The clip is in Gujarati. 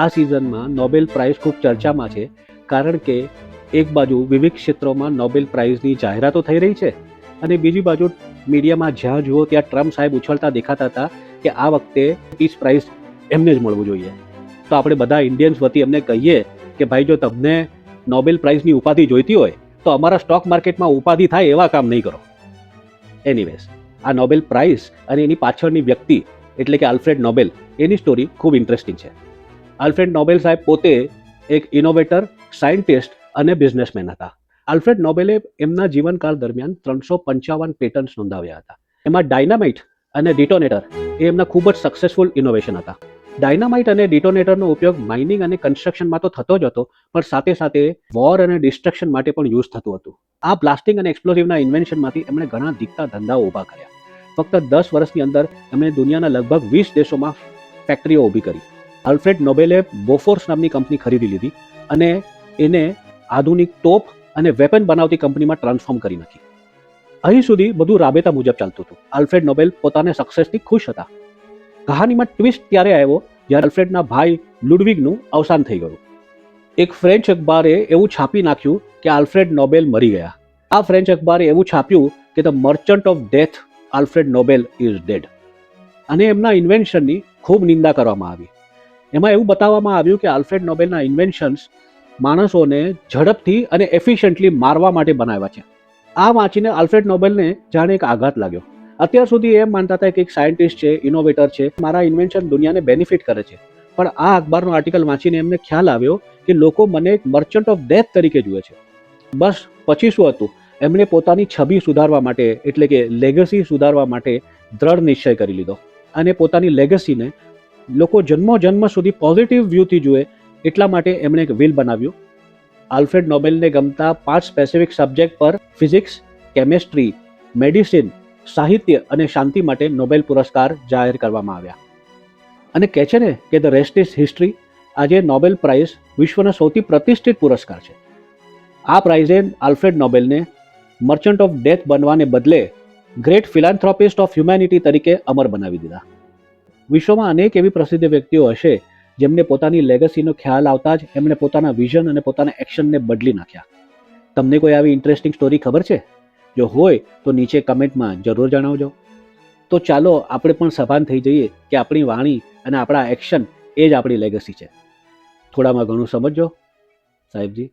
આ સિઝનમાં નોબેલ પ્રાઇઝ ખૂબ ચર્ચામાં છે, કારણ કે એક બાજુ વિવિધ ક્ષેત્રોમાં નોબેલ પ્રાઇઝની જાહેરાતો થઈ રહી છે અને બીજી બાજુ મીડિયામાં જ્યાં જુઓ ત્યાં ટ્રમ્પ સાહેબ ઉછળતા દેખાતા હતા કે આ વખતે પીસ પ્રાઇઝ એમને જ મળવું જોઈએ. તો આપણે બધા ઇન્ડિયન્સ વતી એમને કહીએ કે ભાઈ જો તમને નોબેલ પ્રાઇઝની ઉપાધિ જોઈતી હોય, તો અમારા સ્ટોક માર્કેટમાં ઉપાધિ થાય એવા કામ નહીં કરો. એનીવેઝ આ નોબેલ પ્રાઇઝ અને એની પાછળની વ્યક્તિ એટલે કે આલ્ફ્રેડ નોબેલ એની સ્ટોરી ખૂબ ઇન્ટરેસ્ટિંગ છે. આલ્ફ્રેડ નોબેલ સાહેબ પોતે એક ઇનોવેટર સાયન્ટિસ્ટ અને બિઝનેસમેન હતા. આલ્ફ્રેડ નોબેલે એમના જીવનકાળ દરમિયાન ત્રણસો પંચાવન પેટન્ટ્સ નોંધાવ્યા હતા. એમાં ડાયનામાઇટ અને ડિટોનેટર એ એમના ખૂબ જ સક્સેસફુલ ઇનોવેશન હતા. ડાયનામાઇટ અને ડિટોનેટરનો ઉપયોગ માઇનિંગ અને કન્સ્ટ્રક્શનમાં તો થતો જ હતો, પણ સાથે સાથે વોર અને ડિસ્ટ્રક્શન માટે પણ યુઝ થતું હતું. આ બ્લાસ્ટિંગ અને એક્સપ્લોઝિવના ઇન્વેન્શનમાંથી એમણે ઘણા દીકતા ધંધાઓ ઊભા કર્યા. ફક્ત દસ વર્ષની અંદર એમણે દુનિયાના લગભગ વીસ દેશોમાં ફેક્ટરીઓ ઊભી કરી. આલ્ફ્રેડ નોબેલે બોફોર્સ નામની કંપની ખરીદી લીધી અને એને આધુનિક તોપ અને વેપન બનાવતી કંપનીમાં ટ્રાન્સફોર્મ કરી નાખી. અહીં સુધી બધું રાબેતા મુજબ ચાલતું હતું. આલ્ફ્રેડ નોબેલ પોતાને સક્સેસથી ખુશ હતા. કહાનીમાં ટ્વિસ્ટ ત્યારે આવ્યો જ્યારે આલ્ફ્રેડના ભાઈ લુડવિગનું અવસાન થઈ ગયું. એક ફ્રેન્ચ અખબારે એવું છાપી નાખ્યું કે આલ્ફ્રેડ નોબેલ મરી ગયા. આ ફ્રેન્ચ અખબારે એવું છાપ્યું કે the merchant of death Alfred Nobel is dead અને એમના ઇન્વેન્શનની ખૂબ નિંદા કરવામાં આવી. એમાં એવું બતાવવામાં આવ્યું કે આલ્ફ્રેડ નોબેલના ઇન્વેન્શન્સ માણસોને ઝડપથી અને એફિશિયન્ટલી મારવા માટે બનાવ્યા છે. આ વાંચીને આલ્ફ્રેડ નોબેલને જાણે એક આઘાત લાગ્યો. અત્યાર સુધી એમ માનતા હતા કે એક સાયન્ટિસ્ટ છે, ઇનોવેટર છે, મારા ઇન્વેન્શન દુનિયાને બેનિફિટ કરે છે. પણ આ અખબારનો આર્ટિકલ વાંચીને એમને ખ્યાલ આવ્યો કે લોકો મને એક મર્ચન્ટ ઓફ ડેથ તરીકે જુએ છે. બસ પછી શું હતું? એમણે પોતાની છબી સુધારવા માટે, એટલે કે લેગસી સુધારવા માટે દ્રઢ નિશ્ચય કરી લીધો. અને પોતાની લેગસીને લોકો જન્મો જન્મ સુધી પોઝિટિવ વ્યૂથી જુએ એટલા માટે એમણે એક વિલ બનાવ્યું. આલ્ફ્રેડ નોબેલને ગમતા પાંચ સ્પેસિફિક સબ્જેક્ટ પર ફિઝિક્સ કેમેસ્ટ્રી મેડિસિન સાહિત્ય અને શાંતિ માટે નોબેલ પુરસ્કાર જાહેર કરવામાં આવ્યા. અને કહે છે ને કે ધ રેસ્ટ ઇઝ હિસ્ટ્રી આજે નોબેલ પ્રાઇઝ વિશ્વનો સૌથી પ્રતિષ્ઠિત પુરસ્કાર છે. આ પ્રાઇઝે આલ્ફ્રેડ નોબેલને મર્ચન્ટ ઓફ ડેથ બનવાને બદલે ગ્રેટ ફિલાન્થ્રોપિસ્ટ ઓફ હ્યુમેનિટી તરીકે અમર બનાવી દીધા. વિશ્વમાં અનેક એવી પ્રસિદ્ધ વ્યક્તિઓ હશે જેમને પોતાની લેગસીનો ખ્યાલ આવતા જ એમણે પોતાના વિઝન અને પોતાના એક્શનને બદલી નાખ્યા. તમને કોઈ આવી ઇન્ટરેસ્ટિંગ સ્ટોરી ખબર છે? જો હોય, તો નીચે કમેન્ટમાં જરૂર જણાવજો. તો ચાલો, આપણે પણ સભાન થઈ જઈએ કે આપણી વાણી અને આપણા એક્શન એ જ આપણી લેગસી છે. થોડામાં ઘણું સમજજો. સાહેબજી.